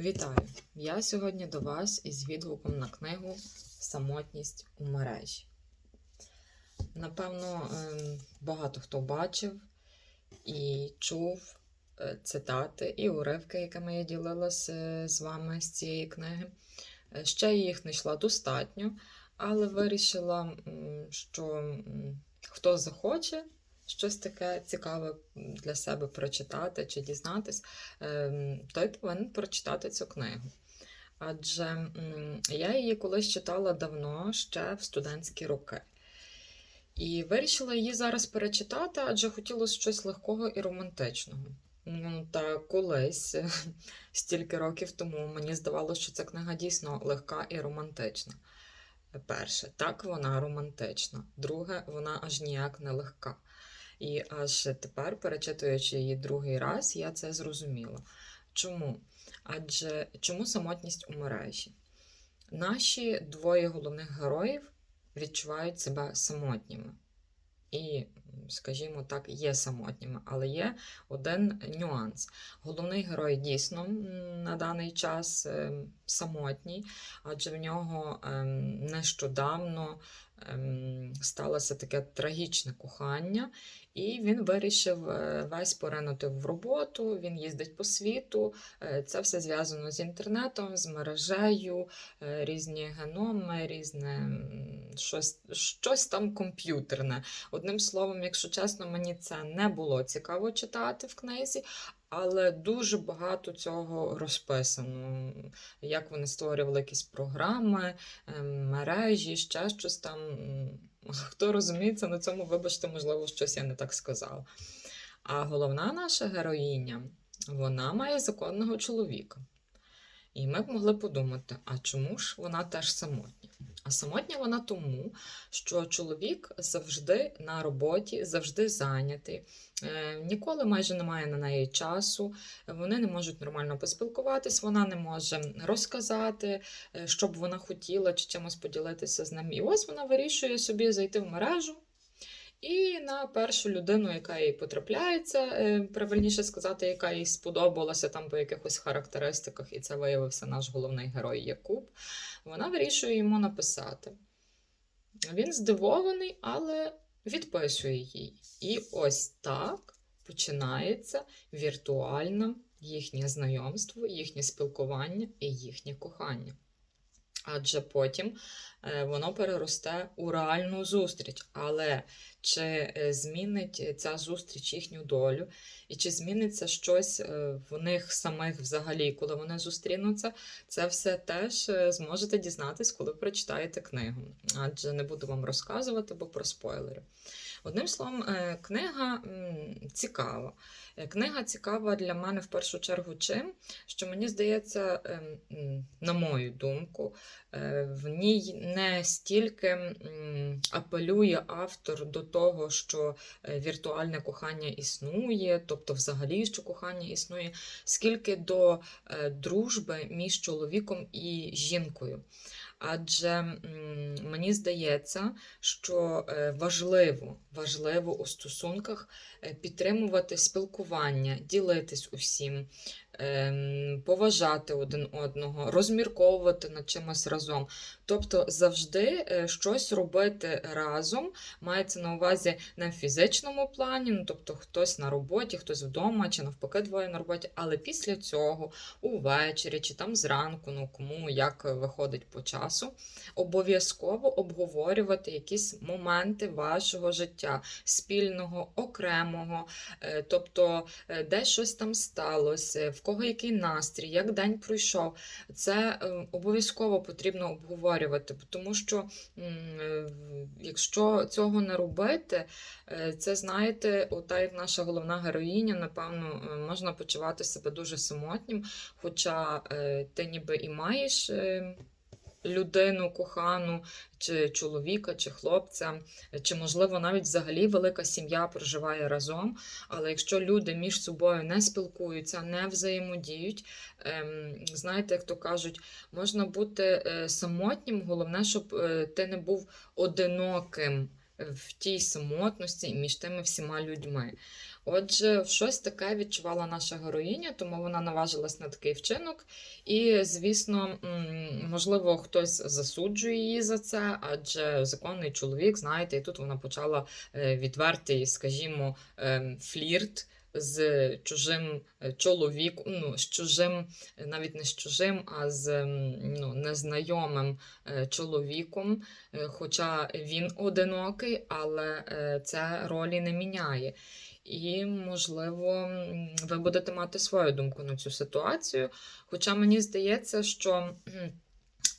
Вітаю! Я сьогодні до вас із відгуком на книгу Самотність у мережі. Напевно, ем, багато хто бачив і чув е, цитати і уривки, якими я ділилася з вами з цієї книги. Е, Ще їх не йшла достатньо, але вирішила, що хто захоче щось таке цікаве для себе прочитати чи дізнатись, ем, той повинен прочитати цю книгу. Адже я її колись читала давно, ще в студентські роки. І вирішила її зараз перечитати, адже хотілося щось легкого і романтичного. Ну, Та колись, стільки років тому, мені здавалося, що ця книга дійсно легка і романтична. Перше, так, вона романтична. Друге, вона аж ніяк не легка. І аж тепер, перечитуючи її другий раз, я це зрозуміла. Чому? Адже чому самотність у мережі? Наші двоє головних героїв відчувають себе самотніми. І, скажімо так, є самотніми, але є один нюанс. Головний герой дійсно на даний час е, самотній, адже в нього е, нещодавно ем, сталося таке трагічне кохання, і він вирішив е, весь поринути в роботу. Він їздить по світу. Е, Це все зв'язано з інтернетом, з мережею, е, різні геноми, різне щось, щось там комп'ютерне. Одним словом, якщо чесно, мені це не було цікаво читати в книзі. Але дуже багато цього розписано. Як вони створювали якісь програми, ем, мережі, ще щось там. Хто розуміється на цьому, вибачте, можливо, щось я не так сказала. А головна наша героїня, вона має законного чоловіка. І ми б могли подумати, а чому ж вона теж самотня? Самотня вона тому, що чоловік завжди на роботі, завжди зайнятий, е, ніколи майже немає на неї часу, вони не можуть нормально поспілкуватись, вона не може розказати, е, що б вона хотіла, чи чимось поділитися з ним. І ось вона вирішує собі зайти в мережу. І на першу людину, яка їй потрапляється, е, правильніше сказати, яка їй сподобалася там по якихось характеристиках, і це виявився наш головний герой Якуб, вона вирішує йому написати. Він здивований, але відписує їй. І ось так починається віртуальне їхнє знайомство, їхнє спілкування і їхнє кохання. Адже потім е, воно переросте у реальну зустріч. Але чи е, змінить ця зустріч їхню долю, і чи зміниться щось е, в них самих взагалі, коли вони зустрінуться, це все теж е, зможете дізнатись, коли прочитаєте книгу. Адже не буду вам розказувати, бо про спойлери. Одним словом, е, книга цікава. Книга цікава для мене в першу чергу чим, що мені здається, на мою думку, в ній не стільки апелює автор до того, що віртуальне кохання існує, тобто взагалі, що кохання існує, скільки до е, дружби між чоловіком і жінкою. Адже мені здається, що е, важливо, важливо у стосунках е, підтримувати спілкування, ділитись усім, поважати один одного, розмірковувати над чимось разом. Тобто завжди е, щось робити разом, мається на увазі не в фізичному плані, ну тобто хтось на роботі, хтось вдома, чи навпаки двоє на роботі, але після цього увечері чи там зранку, ну кому як виходить по часу, обов'язково обговорювати якісь моменти вашого життя, спільного, окремого, е, тобто е, де щось там сталося, в кого який настрій, як день пройшов. Це е, обов'язково потрібно обговорювати, тому що е, якщо цього не робити, е, це знаєте, ота як наша головна героїня, напевно, можна почувати себе дуже самотнім, хоча ти ніби і маєш. Людину кохану, чи чоловіка, чи хлопця, чи, можливо, навіть взагалі велика сім'я проживає разом. Але якщо люди між собою не спілкуються, не взаємодіють, ем, знаєте, як то кажуть, можна бути е, самотнім, головне, щоб е, ти не був одиноким в тій самотності між тими всіма людьми. Отже, щось таке відчувала наша героїня, тому вона наважилась на такий вчинок. І, звісно, можливо, хтось засуджує її за це, адже законний чоловік, знаєте, і тут вона почала е, відвертий, скажімо, ем, флірт. З чужим е, чоловіком, ну, з чужим, е, навіть не з чужим, а з ну, незнайомим е, чоловіком. Хоча він одинокий, але це ролі не міняє. І, можливо, ви будете мати свою думку на цю ситуацію. Хоча мені здається, що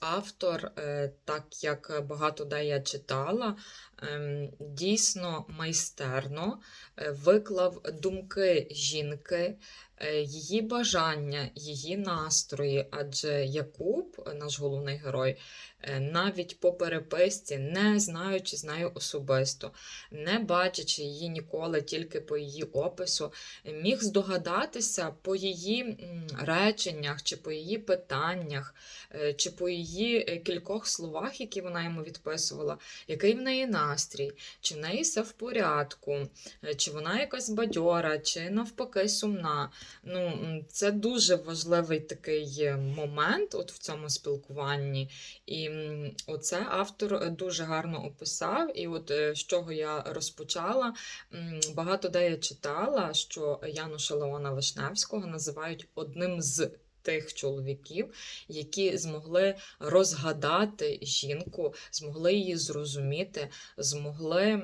автор, е, так як багато де я читала, ем, дійсно майстерно е, виклав думки жінки, е, її бажання, її настрої. Адже Якуб, наш головний герой, е, навіть по переписці, не знаючи з нею особисто, не бачачи її ніколи тільки по її опису, міг здогадатися по її реченнях, чи по її питаннях, е, чи по її е, кількох словах, які вона йому відписувала, який в неї настрій, чи в неї все в порядку, чи вона якась бадьора, чи навпаки сумна. Ну, це дуже важливий такий момент от в цьому спілкуванні. І оце автор е, дуже гарно описав. І от е, з чого я розпочала, багато де я читала, що Януша Шалеона Вишневського називають одним з. Тих чоловіків, які змогли розгадати жінку, змогли її зрозуміти, змогли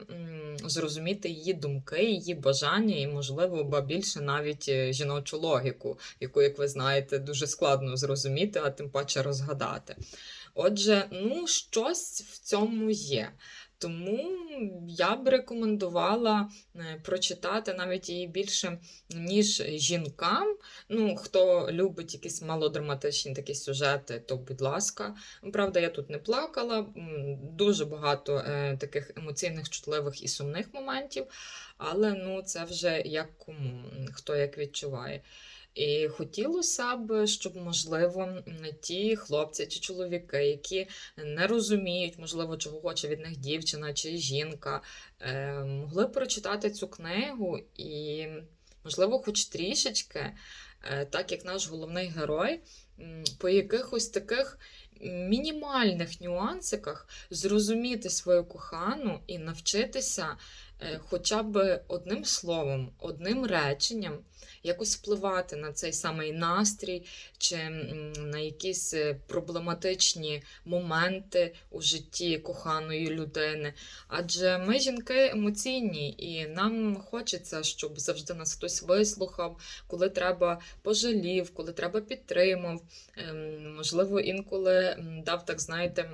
зрозуміти її думки, її бажання і, можливо, ба більше навіть е, жіночу логіку, яку, як ви знаєте, дуже складно зрозуміти, а тим паче розгадати. Отже, ну, щось в цьому є. Тому я б рекомендувала е, прочитати навіть її більше, ніж жінкам. Ну, хто любить якісь малодраматичні такі сюжети, то будь ласка. Правда, я тут не плакала, дуже багато е, таких емоційних, чутливих і сумних моментів, але ну, це вже як кому, хто як відчуває. І хотілося б, щоб, можливо, ті хлопці чи чоловіки, які не розуміють, можливо, чого хоче від них дівчина чи жінка, е, могли прочитати цю книгу і, можливо, хоч трішечки, е, так як наш головний герой, по якихось таких мінімальних нюансиках зрозуміти свою кохану і навчитися хоча б одним словом, одним реченням якось впливати на цей самий настрій чи на якісь е, проблематичні моменти у житті коханої людини. Адже ми жінки емоційні, і нам хочеться, щоб завжди нас хтось вислухав, коли треба пожалів, коли треба підтримав. Ем, Можливо, інколи дав так, знаєте.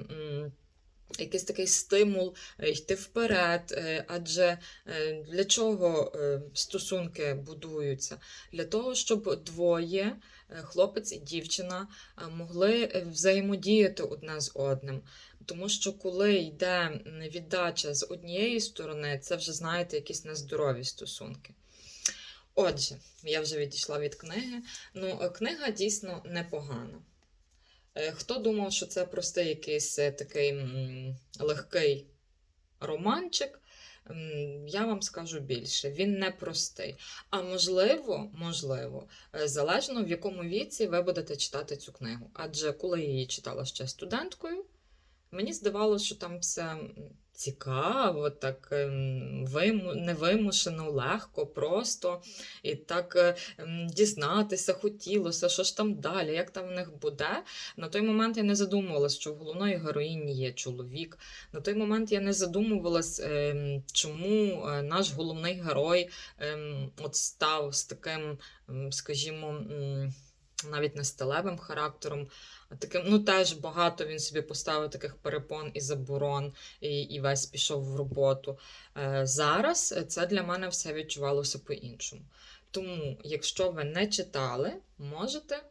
Якийсь такий стимул е, йти вперед, е, адже е, для чого стосунки будуються? Для того, щоб двоє, хлопець і дівчина, могли взаємодіяти одне з одним. Тому що коли йде віддача з однієї сторони, це вже, знаєте, якісь нездорові стосунки. Отже, я вже відійшла від книги. Ну, книга дійсно непогана. Е, Хто думав, що це простий якийсь е, такий легкий романчик, я вам скажу більше, він не простий. А можливо, можливо, е, залежно в якому віці ви будете читати цю книгу. Адже коли я її читала ще студенткою, мені здавалося, що там все цікаво, так ем, виму- невимушено, легко, просто. І так е, дізнатися хотілося, що ж там далі, як там в них буде. На той момент я не задумувалась, що в головної героїні є чоловік. На той момент я не задумувалась, ем, чому е, наш головний герой ем, от став з таким, скажімо, навіть не сталевим характером. Таким, ну теж багато він собі поставив таких перепон і заборон, і, і весь пішов в роботу. Е, зараз це для мене все відчувалося по-іншому. Тому, якщо ви не читали, можете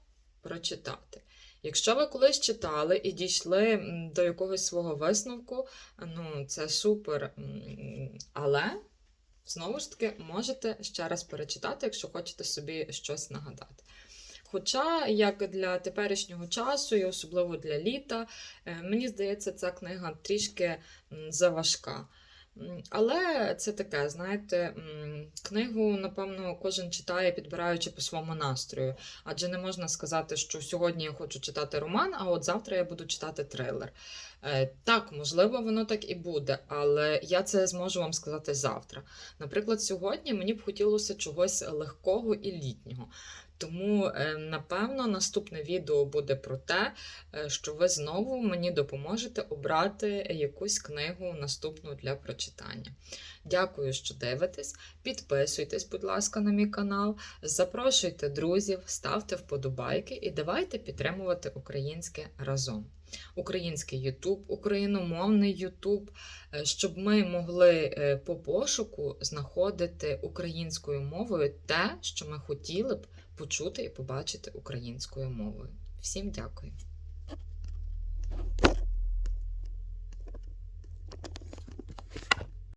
прочитати. Якщо ви колись читали і дійшли до якогось свого висновку, ну це супер. Але знову ж таки можете ще раз перечитати, якщо хочете собі щось нагадати. Хоча, як для теперішнього часу, і особливо для літа, е, мені здається, ця книга трішки заважка. Але це таке, знаєте, книгу, напевно, кожен читає, підбираючи по своєму настрою. Адже не можна сказати, що сьогодні я хочу читати роман, а от завтра я буду читати трилер. Е, Так, можливо, воно так і буде, але я це зможу вам сказати завтра. Наприклад, сьогодні мені б хотілося чогось легкого і літнього. Тому, е, напевно, наступне відео буде про те, е, що ви знову мені допоможете обрати якусь книгу наступну для прочитання. Дякую, що дивитесь. Підписуйтесь, будь ласка, на мій канал, запрошуйте друзів, ставте вподобайки і давайте підтримувати українське разом. Український Ютуб, україномовний Ютуб, е, щоб ми могли е, по пошуку знаходити українською мовою те, що ми хотіли б почути і побачити українською мовою. Всім дякую!